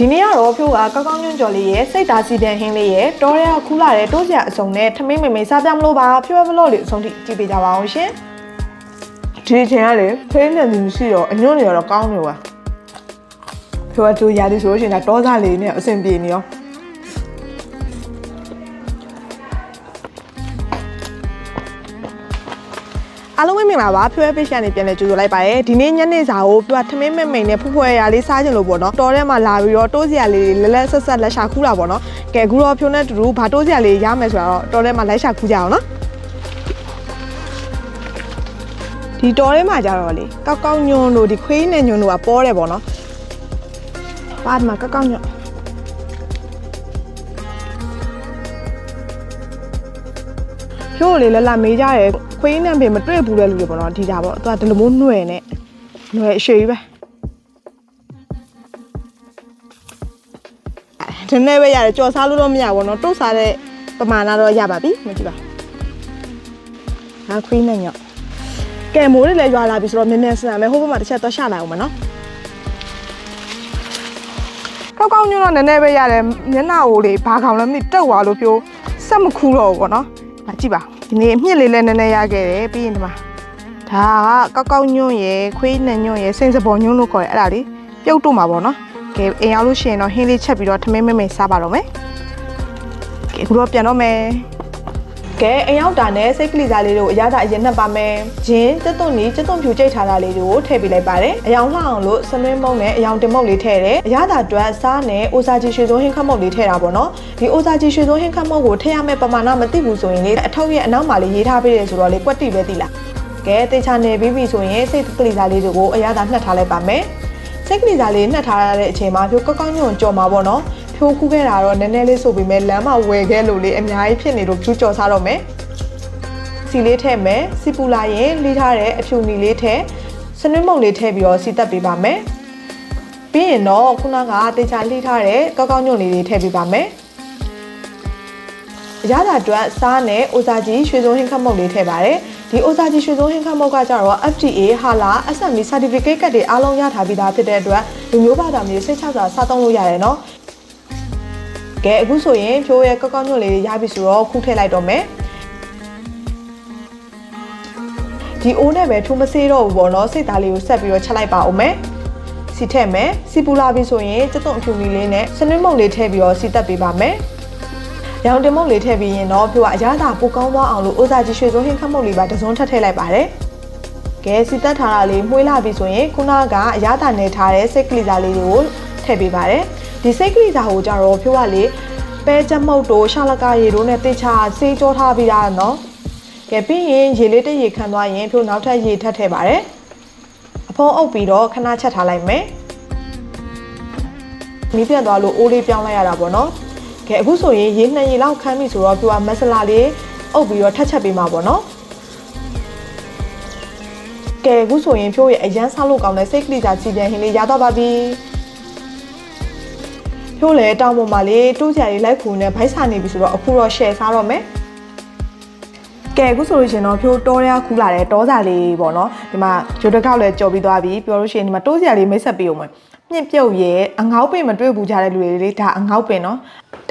ဒီနေ့ကတော့ဖြိုးကကောက်ကောက်ညွန့်ကျော်လေးရဲ့စိတ်သားစီပြန်ဟင်းလေးရဲ့တောရဲကခူးလာတဲ့တိုးစရာအစုံနဲ့ထမင်းမေမေစားပြမလို့ပါဖြိုးရဘလော့လေးအဆုံးထိကြည့်ပေးကြပါအောင်ရှင်ဒီအချိန်ကလေဖိနေနေမရှိတော့အညွန့်နေတော့ကောင်းနေပါဖြိုးကသူရာဒီဆိုလို့ရှိရင်တော့စားလေးနဲ့အဆင်ပြေနေရော အားလုံးပဲမင်္ဂလာပါဖြိုးရပစ်ရှန်နေပြန်လဲကြိုဆိုလိုက်ပါရယ်ဒီနေ့ညနေစာကိုပြထမင်းမမိန်နဲ့ဖူးဖွယ်ရာလေးစားကြလို့ပေါ့နော်တော်ထဲမှာလာပြီးတော့တိုးစရာလေးလဲလဲဆက်ဆက်လက်ရှာခူးတာပေါ့နော်ကဲအခုတော့ဖြိုးနဲ့တူတူဘာတိုးစရာလေးရမယ်ဆိုတော့တော်ထဲမှာလက်ရှာခူးကြအောင်နော်ဒီတော်ထဲမှာကြတော့လေကောက်ကောက်ညွန်းတို့ဒီခွေးနဲ့ညွန်းတို့ကပေါ်တယ်ပေါ့နော်ပါဒမှာကောက်ကောက်ညွန်းဖြိုးလေးလက်လက်မေးကြတယ် ခွေးနဲ့ပင်မတွေ့ဘူးတဲ့လူတွေပေါ့နော်ဒီတာပေါ့သူကဒီလိုမျိုးနှွယ်နဲ့နှွယ်အရှိကြီးပဲဒီနေ့ပဲရတယ်ကြော်စားလို့တော့မရဘူးနော်တုတ်စားတဲ့ပမာဏတော့ရပါပြီမကြည့်ပါငါခွေးနဲ့ညော့ကဲမိုးတွေလည်းရွာလာပြီဆိုတော့မြင်မြန်ဆန်ရမယ်ဟိုဘက်မှာတစ်ချက်သွားရှာလိုက်အောင်မနော်ကောက်ကောက်ညွန့်တော့နည်းနည်းပဲရတယ်မျက်နှာဟိုလေဘာကောင်လဲမသိတက်သွားလို့ပြောဆက်မခူးတော့ဘူးပေါ့နော်မကြည့်ပါ ဒီနေ့အမြင့်လေးလည်းနည်းနည်းရခဲ့တယ်ပြီးရင်ဒီမှာဒါကကောက်ကောက်ညွန့်ရယ်ခွေးနဲ့ညွန့်ရယ်စိန်စပေါ်ညွန့်လို့ခေါ်တယ်အဲ့ဒါလေးပြုတ်တော့မှာပေါ့နော်ကဲအိမ်ရောက်လို့ရှိရင်တော့ဟင်းလေးချက်ပြီးတော့ထမင်းမင်းမင်းစားပါတော့မယ်ကဲအခုတော့ပြန်တော့မယ် ကဲအိမ်ရောက်တာနဲ့စိတ်ကလေးစားလေးတို့အရသာအရင်နှက်ပါမယ်ဂျင်းကျက်သွန်နီကျက်သွန်ဖြူကြိတ်ထားတာလေးတွေကိုထည့်ပေးလိုက်ပါတယ်အယောင်လှအောင်လို့ဆနွင်းမုံနဲ့အယောင်တင်မုတ်လေးထည့်တယ်အရသာအတွက်စားနဲ့အိုစာကြီးရွှေစိုးဟင်းခတ်မုတ်လေးထည့်တာပေါ့နော်ဒီအိုစာကြီးရွှေစိုးဟင်းခတ်မုတ်ကိုထည့်ရမယ့်ပမာဏမသိဘူးဆိုရင်လေအထောက်ရဲ့အနောက်မှာလေးရေးထားပေးတယ်ဆိုတော့လေကွက်တိပဲသိလားကဲတေချာနေပြီးပြီဆိုရင်စိတ်ကလေးစားလေးတွေကိုအရသာနှက်ထားလိုက်ပါမယ်စိတ်ကလေးစားလေးနှက်ထားရတဲ့အချိန်မှာဖြိုးကောက်ကောက်ညွန့်ကြော်မှာပေါ့နော် ဖြိုးကူးခဲ့တာတော့နည်းနည်းလေးဆိုပေမဲ့လမ်းမှာဝယ်ခဲ့လို့လေအများကြီးဖြစ်နေလို့ဖြူးကြော်စားတော့မယ်စီလေးထည့်မယ်စီပူလာရင်လေးထားတဲ့အဖြူနီလေးထည့်စနွှမုံလေးထည့်ပြီးတော့စီတက်ပေးပါမယ်ပြီးရင်တော့ခုနကတေချာလှိထားတဲ့ကောက်ကောက်ညွန့်လေးတွေထည့်ပေးပါမယ်အရသာအတွက်စားနဲ့အိုစာကြီးရွှေစုံဟင်းခတ်မုတ်လေးထည့်ပါတယ်ဒီအိုစာကြီးရွှေစုံဟင်းခတ်မုတ်ကကြတော့ FDA ဟာလာ SME certificate ကတ်တွေအားလုံးရထားပြီးသားဖြစ်တဲ့အတွက်လူမျိုးဘာသာမျိုးစိတ်ချစွာစားသုံးလို့ရတယ်နော် ကဲအခုဆိုရင်ဖြိုးရဲ့ကောက်ကောက်ညွန့်လေးရပြီဆိုတော့ခုထည့်လိုက်တော့မယ်ဒီအိုးနဲ့ပဲထိုးမစေးတော့ဘူးပေါ့နော်စိတ်သားလေးကိုဆက်ပြီးတော့ချက်လိုက်ပါအောင်မယ်စီထည့်မယ်စီပူလာပြီဆိုရင်ကျတုံအဖြူမီလေးနဲ့စနွှမုံလေးထည့်ပြီးတော့စီတက်ပေးပါမယ်ရောင်တင်မုံလေးထည့်ပြီးရင်တော့ဖြိုးကအရသာပိုကောင်းသွားအောင်လို့အိုးစာကြီးရွှေစိုးဟင်းခတ်မုံလေးပါတစ်စုံထပ်ထည့်လိုက်ပါတယ်ကဲစီတက်ထားတာလေးမှုေးလာပြီဆိုရင်ခုနကအရသာနေထားတဲ့စိတ်ကလီစာလေးတွေကိုထည့်ပေးပါတယ် ဒီစိတ်ကလီစာကိုကြတော့ဖြိုးကလေပဲချက်မုတ်တို့ရှာလကာရီတို့နဲ့တေချာစေးကြောထားပြီးသားနော်ကဲပြီးရင်ရေလေးတစ်ရေခမ်းသွားရင်ဖြိုးနောက်ထပ်ရေထပ်ထည့်ပါတယ်အဖုံးအုပ်ပြီးတော့ခဏချက်ထားလိုက်မယ်မီးပြတ်သွားလို့အိုးလေးပြောင်းလိုက်ရတာပေါ့နော်ကဲအခုဆိုရင်ရေနှစ်ရေလောက်ခမ်းပြီဆိုတော့ဖြိုးကမဆလာလေးအုပ်ပြီးတော့ထပ်ချက်ပေးမှာပေါ့နော်ကဲအခုဆိုရင်ဖြိုးရဲ့အရန်စားလို့ကောင်းတဲ့စိတ်ကလေးစာစီပြန်ဟင်းလေးရတော့ပါပြီ ဖြိုးလည်းတောင်းပေါ်မှာလေးတိုးကြရီလိုက်ခုနဲ့ဗိုက်စာနေပြီဆိုတော့အခုတော့ share စားတော့မယ်ကဲအခုဆိုလို့ရှင်တော့ဖြိုးတောရခူးလာတဲ့တောစာလေးပေါ့နော်ဒီမှာဂျိုတကောက်လည်းကြော်ပြီးသွားပြီပြောလို့ရှိရင်ဒီမှာတိုးစရာလေးမိတ်ဆက်ပေးအောင်မယ်မြင့်ပြုတ်ရဲ့အငေါက်ပင်မတွေ့ဘူးကြတဲ့လူတွေလေးဒါအငေါက်ပင်နော်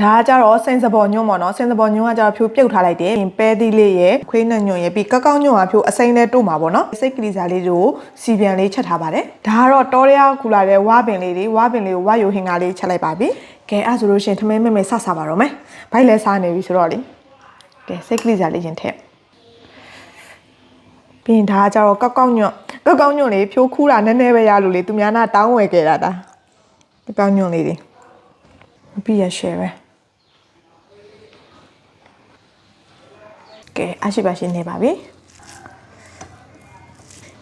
ဒါကကြတော့စင်စပေါ်ညွန့်ပေါ့နော်စင်စပေါ်ညွန့်ကကြတော့ဖြိုးပြုတ်ထားလိုက်တယ်ပဲသီးလေးရဲ့ခွေးနဲ့ညွန့်ရဲ့ပြီးကောက်ကောက်ညွန့်ကဖြိုးအစိမ့်နဲ့တို့မှာပေါ့နော်စိတ်ကလေးစားလေးတွေကိုစီပြန်လေးချက်ထားပါတယ်ဒါကတော့တောရခူးလာတဲ့ဝါပင်လေးတွေဝါပင်လေးကိုဝါယိုဟင်ကလေးချက်လိုက်ပါပြီကဲအဲ့ဆိုလို့ရှိရင်ထမင်းမဲမဲဆဆပါတော့မယ်ဘိုက်လဲစားနေပြီဆိုတော့လေကဲစိတ်ကလေးစားလေးရင်ထည့်ပြီးရင်ဒါကကြတော့ကောက်ကောက်ညွန့်ကောက်ကောက်ညွန့်လေးဖြိုးခူးတာနည်းနည်းပဲရလို့လေသူများနာတောင်းဝယ်ခဲ့တာဒါကောက်ကောက်ညွန့်လေးတွေပြီးရ share ပဲ ကဲအရှိပါရှိနေပါပြီ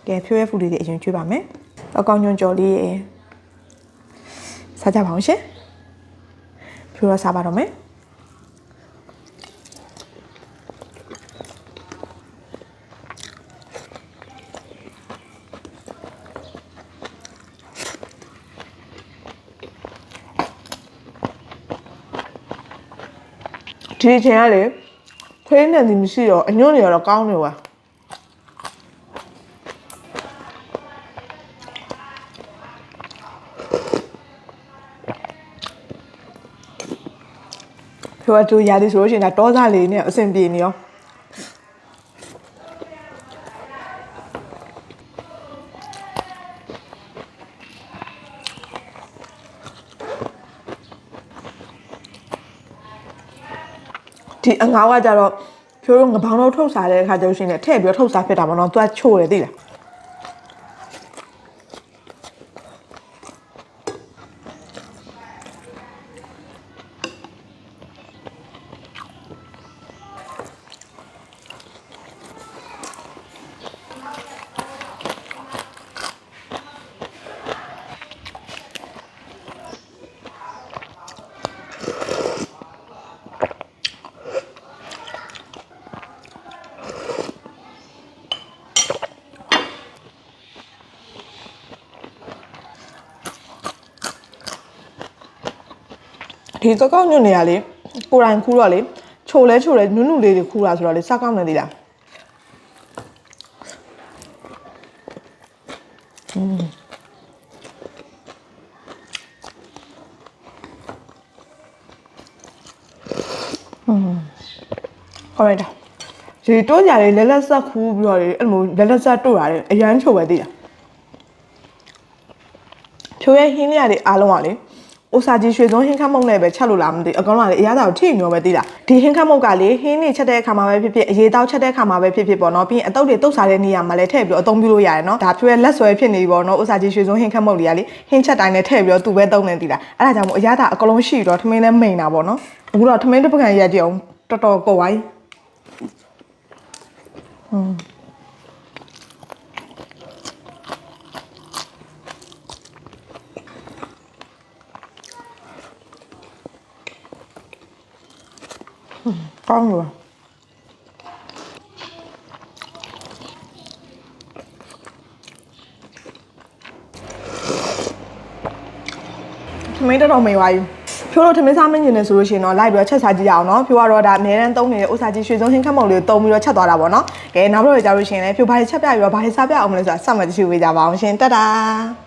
ကဲဖြိုးရဲဖူလေးတွေအရင်ကျွေးပါမယ်ကောက်ကောက်ညွန့်ကြော်လေးရေစားကြပါအောင်ရှင်ဖြိုးရစားပါတော့မယ်ဒီအချိန်ကလေ ဖေးနေသည်မရှိတော့အညွန့်တွေကတော့ကောင်းတယ်ကွာပြောတူရာဒီဆိုလို့ရှိရင်ဒါတောစားလေးနဲ့အဆင်ပြေနေရော ဒီအငါးကကြတော့ဖြိုးတို့ငပောင်းတော့ထုတ်စားတဲ့အခါကျလို့ရှိရင်လည်းထည့်ပြီးတော့ထုတ်စားဖြစ်တာပေါ့နော်သူကချို့တယ်သိလား ဒီကောက်ကောက်ညွန့်နေရလေကိုယ်တိုင်ခူးတော့လေချိုလဲချိုလဲနုနုလေးတွေခူးတာဆိုတော့လေစကောက်နေသေးလားဟမ်ဟမ်ဟုတ်တယ်ဒီတိုးကြလေလက်လက်ဆက်ခူးပြီးတော့လေအဲ့လိုလက်လက်ဆက်တို့ရတယ်အရန်ချိုပဲသေးတာဖြိုးရဲ့ဟင်းလေးရတွေအားလုံးကလေ ဥစားကြီးရွှေစုံဟင်းခတ်မုတ်နဲ့ပဲချက်လို့လားမသိဘူးအကောင်လုံးကလေအရသာကိုထိညောပဲသိလားဒီဟင်းခတ်မုတ်ကလေဟင်းနေချက်တဲ့အခါမှာပဲဖြစ်ဖြစ်အရေးတောက်ချက်တဲ့အခါမှာပဲဖြစ်ဖြစ်ပေါ့နော်ပြီးရင်အတုပ်တွေတုပ်စားတဲ့နေရာမှာလည်းထည့်ပြီးတော့အသုံးပြုလို့ရတယ်နော်ဒါဖြိုးရဲ့လက်ဆွဲဖြစ်နေပြီပေါ့နော်ဥစားကြီးရွှေစုံဟင်းခတ်မုတ်လေးကလေဟင်းချက်တိုင်းနဲ့ထည့်ပြီးတော့သူ့ပဲသုံးနေသိလားအဲ့ဒါကြောင့်မို့အရသာအကောင်လုံးရှိတော့ထမင်းလည်းမိန်တာပေါ့နော်အခုတော့ထမင်းတစ်ပကံရက်ကြည့်အောင်တော်တော်ကော်ဝိုင်း ကောင်းလို့ထမင်းတော်တော်မိန်သွားပြီဖြိုးတော့ထမင်းစားမင်းကျင်နေဆိုလို့ရှိရင်တော့လိုက်ပြီးတော့ချက်စားကြည့်ရအောင်နော်ဖြိုးကတော့ဒါအများတန်းသုံးနေတဲ့ဥစားကြီးရွှေစုံဟင်းခတ်မုံလေးကိုတုံးပြီးတော့ချက်သွားတာပေါ့နော်ကဲနောက်တော့ကြာလို့ရှိရင်လည်းဖြိုးဘာတွေချက်ပြပြီးတော့ဘာတွေစားပြအောင်မလဲဆိုတာစမှတ်ကြည့်ပေးကြပါအောင်ရှင်တက်တာ